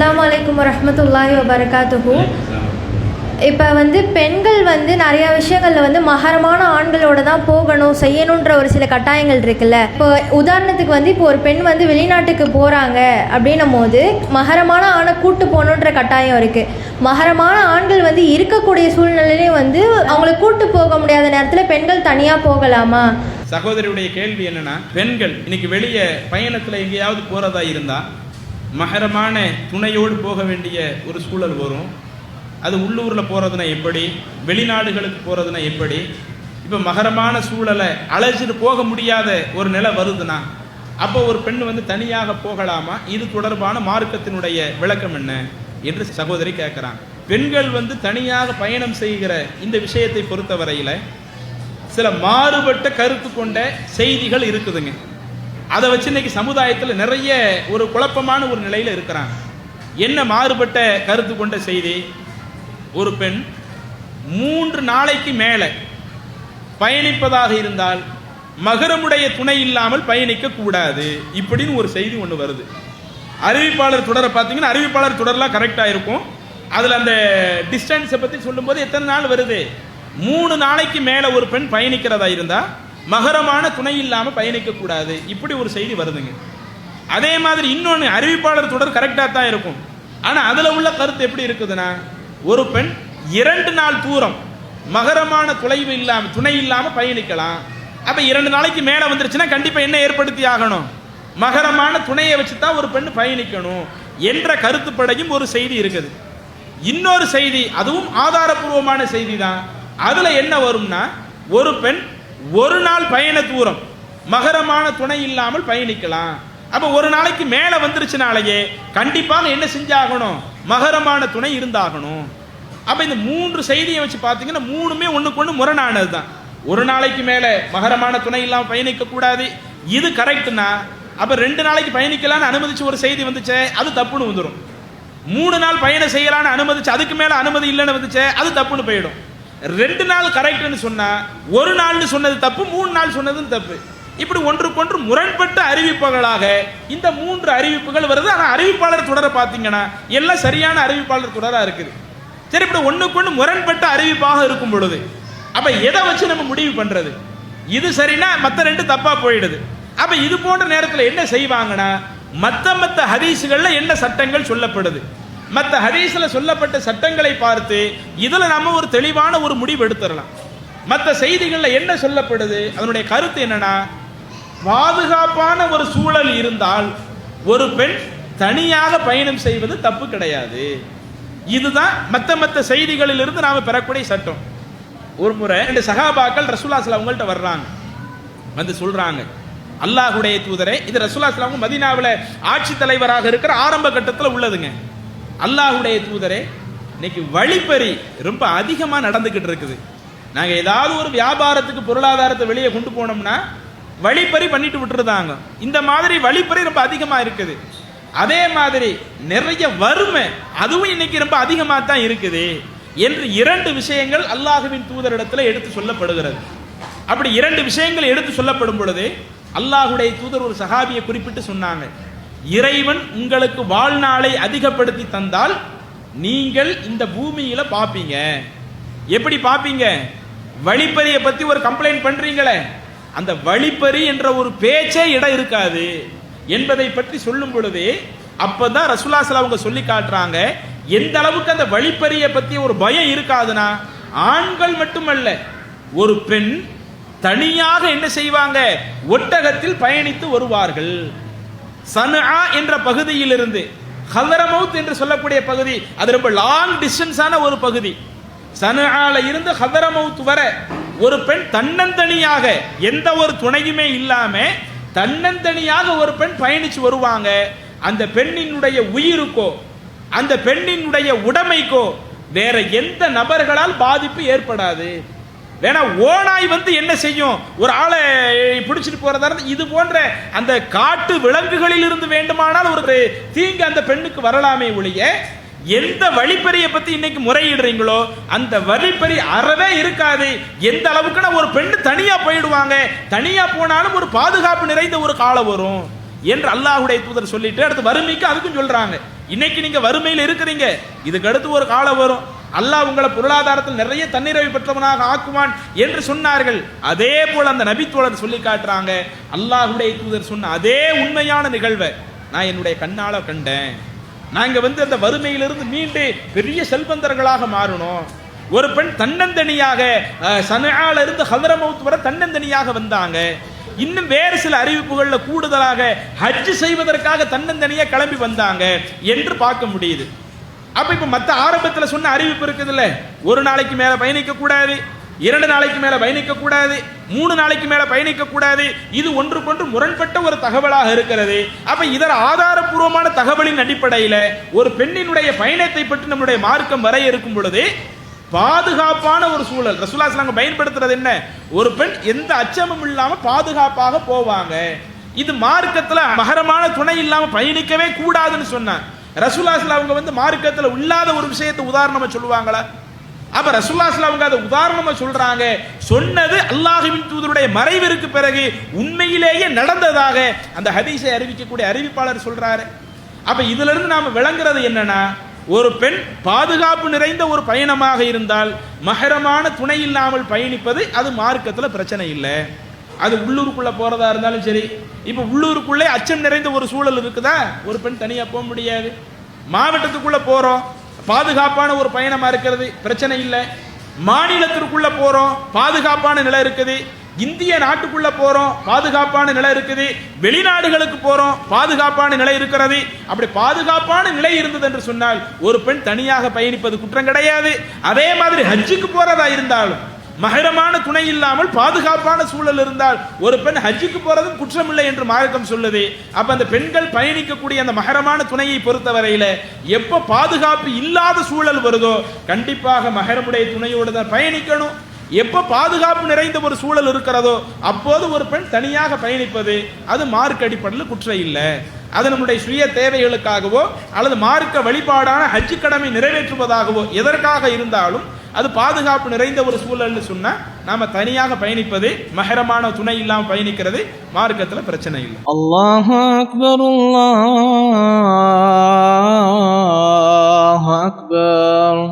அஸ்ஸலாமு அலைக்கும் வரஹ்மத்துல்லாஹி வபரகாத்துஹு. இப்போ வந்து பெண்கள் வந்து நிறைய விஷயங்களில் வந்து மகரமான ஆண்களோட தான் போகணும் செய்யணுன்ற ஒரு சில கட்டாயங்கள் இருக்குல்ல. இப்போ உதாரணத்துக்கு வந்து இப்போ ஒரு பெண் வந்து வெளிநாட்டுக்கு போகிறாங்க அப்படின்னும் போது மகரமான ஆணை கூட்டு போகணுன்ற கட்டாயம் இருக்குது மகரமான ஆண்கள் வந்து இருக்கக்கூடிய சூழ்நிலையிலையும் வந்து அவங்கள கூட்டு போக முடியாத நேரத்தில் பெண்கள் தனியாக போகலாமா? சகோதரியுடைய கேள்வி என்னன்னா பெண்கள் இன்னைக்கு வெளியே பயணத்துல எங்கேயாவது போறதா இருந்தா மகரமான துணையோடு போக வேண்டிய ஒரு சூழல் வரும். அது உள்ளூரில் போகிறதுனா எப்படி? வெளிநாடுகளுக்கு போகிறதுனா எப்படி? இப்போ மகரமான சூழலை அழைச்சிட்டு போக முடியாத ஒரு நிலை வருதுன்னா அப்போ ஒரு பெண் வந்து தனியாக போகலாமா? இது தொடர்பான மார்க்கத்தினுடைய விளக்கம் என்ன? என்று சகோதரி கேட்குறான். பெண்கள் வந்து தனியாக பயணம் செய்கிற இந்த விஷயத்தை பொறுத்தவரையில் சில மாறுபட்ட கருத்து கொண்ட செய்திகள் இருக்குதுங்க. அதை வச்சு இன்னைக்கு சமுதாயத்தில் நிறைய ஒரு குழப்பமான ஒரு நிலையில் இருக்கிறாங்க. என்ன மாறுபட்ட கருத்து கொண்ட செய்தி? ஒரு பெண் மூன்று நாளைக்கு மேலே பயணிப்பதாக இருந்தால் மகரமுடைய துணை இல்லாமல் பயணிக்க கூடாது இப்படின்னு ஒரு செய்தி ஒன்று வருது. அறிவிப்பாளர் தொடரை பார்த்தீங்கன்னா அறிவிப்பாளர் தொடர்லாம் கரெக்டாக இருக்கும். அதில் அந்த டிஸ்டன்ஸை பற்றி சொல்லும்போது எத்தனை நாள் வருது? மூணு நாளைக்கு மேலே ஒரு பெண் பயணிக்கிறதா இருந்தால் மகரமான துணை இல்லாமல் பயணிக்கக்கூடாது இப்படி ஒரு செய்தி வருதுங்க. அதே மாதிரி இன்னொன்று அறிவிப்பாளர் தொடர் கரெக்டாக தான் இருக்கும். ஆனால் அதில் உள்ள கருத்து எப்படி இருக்குதுன்னா ஒரு பெண் இரண்டு நாள் தூரம் மகரமான தொலைவு இல்லாமல் துணை இல்லாமல் பயணிக்கலாம். அப்போ இரண்டு நாளைக்கு மேலே வந்துருச்சுன்னா கண்டிப்பாக என்ன ஏற்படுத்தி ஆகணும்? மகரமான துணையை வச்சு தான் ஒரு பெண் பயணிக்கணும் என்ற கருத்துப்படையும் ஒரு செய்தி இருக்குது. இன்னொரு செய்தி அதுவும் ஆதாரபூர்வமான செய்தி தான் அதில் என்ன வரும்னா ஒரு பெண் ஒரு நாள் பயண தூரம். மகரமான துணை இல்லாமல் பயணிக்கலாம். அப்போ ஒரு நாளைக்கு மேலே வந்துருச்சுனாலேயே கண்டிப்பாக என்ன செஞ்சாகணும்? மகரமான துணை இருந்தாகணும். அப்போ இந்த மூன்று செய்தியை வச்சு பார்த்தீங்கன்னா மூணுமே ஒன்றுக்கு ஒன்று முரணானது தான் ஒரு நாளைக்கு மேலே மகரமான துணை இல்லாமல் பயணிக்கக்கூடாது இது கரெக்டுனா அப்போ ரெண்டு நாளைக்கு பயணிக்கலான்னு அனுமதிச்சு ஒரு செய்தி வந்துச்சே அது தப்புன்னு வந்துடும் மூணு நாள் பயணம் செய்யலாம்னு அனுமதிச்சு அதுக்கு மேலே அனுமதி இல்லைன்னு வந்துச்சே அது தப்புன்னு போயிடும். ரெண்டு நாள் கரெக்ட்னு சொன்னால் ஒரு நாள்னு சொன்னது தப்பு மூணு நாள் சொன்னதும் தப்பு. இப்படி ஒன்றுக்கொன்று முரண்பட்ட அறிவிப்புகளாக இந்த மூன்று அறிவிப்புகள் வருது. ஆனால் அறிவிப்பாளர் தொடரை பார்த்தீங்கன்னா எல்லாம் சரியான அறிவிப்பாளர் தொடராக இருக்குது. சரி இப்படி ஒன்றுக்கொன்று முரண்பட்ட அறிவிப்பாக இருக்கும் பொழுது அப்போ எதை வச்சு நம்ம முடிவு பண்ணுறது இது சரினா மற்ற ரெண்டு தப்பாக போயிடுது. அப்போ இது போன்ற நேரத்தில் என்ன செய்வாங்கன்னா மற்ற மற்ற ஹதீஸுகளில் என்ன சட்டங்கள் சொல்லப்படுது? மற்ற ஹதீஸில் சொல்லப்பட்ட சட்டங்களை பார்த்து இதில் நம்ம ஒரு தெளிவான ஒரு முடிவு எடுத்துடலாம். மற்ற செய்திகளில் என்ன சொல்லப்படுது? அதனுடைய கருத்து என்னன்னா பாதுகாப்பான ஒரு சூழல் இருந்தால் ஒரு பெண் தனியாக பயணம் செய்வது தப்பு கிடையாது. இதுதான் மற்ற மற்ற செய்திகளிலிருந்து நாம் பெறக்கூடிய சட்டம். ஒரு முறை ரெண்டு சகாபாக்கள் ரசூல்லா ஸல்லல்லாஹு அவங்கள்ட்ட வர்றாங்க. வந்து சொல்றாங்க அல்லாஹுடைய தூதரே இது ரசூல்லா மதினாவில் அவங்க ஆட்சி தலைவராக இருக்கிற ஆரம்ப கட்டத்தில் உள்ளதுங்க. அல்லாஹுடைய தூதரே இன்னைக்கு வழிப்பறி ரொம்ப அதிகமாக நடந்துக்கிட்டு இருக்குது. நாங்கள் ஏதாவது ஒரு வியாபாரத்துக்கு பொருளாதாரத்தை வெளியே கொண்டு போனோம்னா வழிப்பறி பண்ணிட்டு விட்டுருதாங்க. இந்த மாதிரி வழிப்பறி ரொம்ப அதிகமாக இருக்குது. அதே மாதிரி நிறைய வறுமை அதுவும் இன்னைக்கு ரொம்ப அதிகமாக தான் இருக்குது என்று இரண்டு விஷயங்கள் அல்லாஹுவின் தூதரிடத்தில் எடுத்து சொல்லப்படுகிறது. அப்படி இரண்டு விஷயங்கள் எடுத்து சொல்லப்படும் பொழுது அல்லாஹுடைய தூதர் ஒரு சஹாபியை குறிப்பிட்டு சொன்னாங்க. இறைவன் உங்களுக்கு வாழ்நாளை அதிகப்படுத்தி தந்தால் நீங்கள் இந்த பூமியில பாப்பீங்க. எப்படி பாப்பீங்க? வழிப்பறியை பத்தி ஒரு கம்ப்ளைண்ட் பண்றீங்களே. அந்த வழிப்பறி என்ற ஒரு பேச்சே இடம் இருக்காது. என்பதை பற்றி சொல்லும் பொழுது அப்பதான் ரசுல்லாசல அவங்க சொல்லி காட்டுறாங்க எந்த அளவுக்கு அந்த வழிப்பறியை பத்தி ஒரு பயம் இருக்காதுன்னா ஆண்கள் மட்டுமல்ல ஒரு பெண் தனியாக என்ன செய்வாங்க? ஒட்டகத்தில் பயணித்து வருவார்கள். சன்ஆ என்ற பகுதியிலிருந்து ஹதரமவுத் என்று சொல்லக்கூடிய பகுதி அது ரொம்ப லாங் டிஸ்டன்ஸான ஒரு பகுதி. சன்ஆல இருந்து ஹதரமவுத் வர ஒரு பெண் தன்னந்தனியாக எந்த ஒரு துணையுமே இல்லாம தன்னந்தனியாக ஒரு பெண் பயணிச்சு வருவாங்க. அந்த பெண்ணினுடைய உயிருக்கோ அந்த பெண்ணினுடைய உடைமைக்கோ வேற எந்த நபர்களால் பாதிப்பு ஏற்படாது. வேணா ஓனாய் வந்து என்ன செய்யும்? ஒரு ஆளை பிடிச்சிட்டு போறதா இருந்து இது போன்ற அந்த காட்டு விலங்குகளில் இருந்து வேண்டுமானால் ஒரு தீங்கு அந்த பெண்ணுக்கு வரலாமே ஒழிய எந்த வழிப்பறியை பத்தி இன்னைக்கு முறையிடுறீங்களோ அந்த வழிப்பறி அறவே இருக்காது. எந்த அளவுக்குன்னா ஒரு பெண்ணு தனியா போயிடுவாங்க. தனியா போனாலும் ஒரு பாதுகாப்பு நிறைந்த ஒரு காலம் வரும் என்று அல்லாஹுடைய தூதர் சொல்லிட்டு அடுத்து வறுமைக்கு அதுக்கும் சொல்றாங்க. இன்னைக்கு நீங்க வறுமையில் இருக்கிறீங்க. இதுக்கு அடுத்து ஒரு காலம் வரும். அல்லாஹ் உங்களை பொருளாதாரத்தில் நிறைய தன்னிறைவு பெற்றவனாக ஆக்குவான் என்று சொன்னார்கள். அதே போல் அந்த நபித்தோழர் சொல்லி காட்டுறாங்க. அல்லாஹுடைய தூதர் சொன்ன அதே உண்மையான நிகழ்வை நான் என்னுடைய கண்ணால கண்டேன். நாங்கள் வந்து அந்த வறுமையிலிருந்து மீண்டு பெரிய செல்வந்தர்களாக மாறணும். ஒரு பெண் தன்னந்தனியாக சனால இருந்து ஹதரமவுத் வரை தன்னந்தனியாக வந்தாங்க. இன்னும் வேறு சில அறிவிப்புகளில் கூடுதலாக ஹஜ் செய்வதற்காக தன்னந்தனியாக கிளம்பி வந்தாங்க என்று பார்க்க முடியுது. அப்ப இப்ப மத்த ஆரம்பத்துல சொன்ன அறிவிப்பு இருக்குதுல்ல? ஒரு நாளைக்கு மேல பயணிக்க கூடாது இரண்டு நாளைக்கு மேல பயணிக்க கூடாது மூணு நாளைக்கு மேல பயணிக்க கூடாது இது ஒன்றுக்கொன்று முரண்பட்ட ஒரு தகவலாக இருக்கிறது. அப்ப இதர ஆதாரபூர்வமான தகவலின் அடிப்படையில ஒரு பெண்ணினுடைய பயணத்தை பற்றி நம்முடைய மார்க்கம் வரையறுக்கும் பொழுது பாதுகாப்பான ஒரு சூழல் ரசூலாஸ்லாங்க பயன்படுத்துறது என்ன? ஒரு பெண் எந்த அச்சமும் இல்லாம பாதுகாப்பாக போவாங்க. இது மார்க்கத்துல மகரமான துணை இல்லாம பயணிக்கவே கூடாதுன்னு சொன்னான் ரசுல்லாஸ்ல அவங்க வந்து மார்க்கத்தில் இல்லாத ஒரு விஷயத்தை உதாரணமாக சொல்லுவாங்களா? அப்ப ரசூல்லாஸ்ல அவங்க அதை உதாரணமா சொல்றாங்க. சொன்னது அல்லாஹுவின் தூதருடைய மறைவிற்கு பிறகு உண்மையிலேயே நடந்ததாக அந்த ஹதீஸை அறிவிக்கக்கூடிய அறிவிப்பாளர் சொல்றாரு. அப்ப இதுல இருந்து நாம விளங்குறது என்னன்னா ஒரு பெண் பாதுகாப்பு நிறைந்த ஒரு பயணமாக இருந்தால் மகரமான துணை இல்லாமல் பயணிப்பது அது மார்க்கத்தில் பிரச்சனை இல்லை. அது உள்ளூருக்குள்ளே போகிறதா இருந்தாலும் சரி இப்போ உள்ளூருக்குள்ளே அச்சம் நிறைந்த ஒரு சூழல் இருக்குதா? ஒரு பெண் தனியாக போக முடியாது. மாவட்டத்துக்குள்ளே போகிறோம் பாதுகாப்பான ஒரு பயணமாக இருக்கிறது பிரச்சனை இல்லை. மாநிலத்திற்குள்ளே போகிறோம் பாதுகாப்பான நிலை இருக்குது. இந்திய நாட்டுக்குள்ளே போகிறோம் பாதுகாப்பான நிலை இருக்குது. வெளிநாடுகளுக்கு போகிறோம் பாதுகாப்பான நிலை இருக்கிறது. அப்படி பாதுகாப்பான நிலை இருந்தது என்று சொன்னால் ஒரு பெண் தனியாக பயணிப்பது குற்றம் கிடையாது. அதே மாதிரி ஹஜ்ஜுக்கு போகிறதா இருந்தாலும் மகரமான துணை இல்லாமல் பாதுகாப்பான சூழல் இருந்தால் ஒரு பெண் ஹஜ்ஜுக்கு போறதும் குற்றமில்லை என்று மார்க்கம் சொல்லுது. அப்ப அந்த பெண்கள் பயணிக்கக்கூடிய அந்த மகரமான துணையை பொறுத்தவரையில எப்ப பாதுகாப்பு இல்லாத சூழல் வருதோ கண்டிப்பாக மகரமுடைய துணையோடு தான் பயணிக்கணும். எப்ப பாதுகாப்பு நிறைந்த ஒரு சூழல் இருக்கிறதோ அப்போது ஒரு பெண் தனியாக பயணிப்பது அது மார்க் அடிப்படையில் குற்றம் இல்லை. அது நம்முடைய சுய தேவைகளுக்காகவோ அல்லது மார்க்க வழிபாடான ஹஜ்ஜு கடமை நிறைவேற்றுவதாகவோ எதற்காக இருந்தாலும் அது பாதுகாப்பு நிறைந்த ஒரு சூழல்னு சொன்னால் நாம் தனியாக பயணிப்பது மகரமான துணை இல்லாமல் பயணிக்கிறது மார்க்கத்தில் பிரச்சனை இல்லை. அல்லாஹ் அக்பர் அல்லாஹ் அக்பர்.